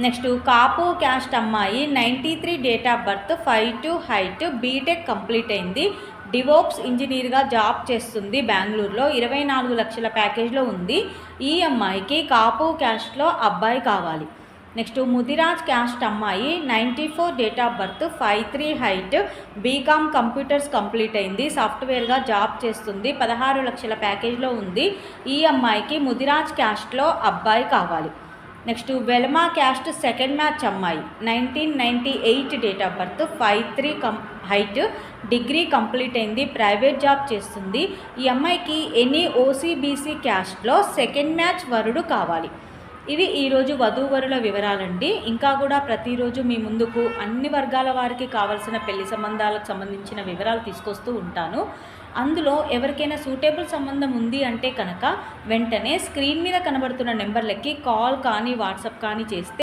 Next Kapu caste అమ్మాయి ninety three date of birth five two height BTech complete అయింది. DevOps ఇంజనీర్గా job చేస్తుంది. బెంగళూరులో ఇరవై నాలుగు లక్షల ప్యాకేజ్లో ఉంది. ఈ అమ్మాయికి కాపు క్యాస్ట్లో అబ్బాయి కావాలి. నెక్స్ట్ ముదిరాజ్ క్యాస్ట్ అమ్మాయి ninety four date of birth five three height BCom computers complete అయింది. సాఫ్ట్వేర్గా జాబ్ చేస్తుంది. పదహారు లక్షల ప్యాకేజ్లో ఉంది. ఈ అమ్మాయికి ముదిరాజ్ క్యాస్ట్లో అబ్బాయి కావాలి. Next Velama caste second match అమ్మాయి. Nineteen ninety eight date of birth five three come height degree complete అయింది ప్రైవేట్ జాబ్ చేస్తుంది. ఈ అమ్మాయికి ఎనీ ఓసీబీసీ క్యాస్ట్లో సెకండ్ మ్యాచ్ వరుడు కావాలి. ఇవి ఈరోజు వధూవరుల వివరాలండి. ఇంకా కూడా ప్రతిరోజు మీ ముందుకు అన్ని వర్గాల వారికి కావాల్సిన పెళ్ళి సంబంధాలకు సంబంధించిన వివరాలు తీసుకొస్తూ ఉంటాను. అందులో ఎవరికైనా సూటేబుల్ సంబంధం ఉంది అంటే కనుక వెంటనే స్క్రీన్ మీద కనబడుతున్న నెంబర్లకి కాల్ కానీ వాట్సాప్ కానీ చేస్తే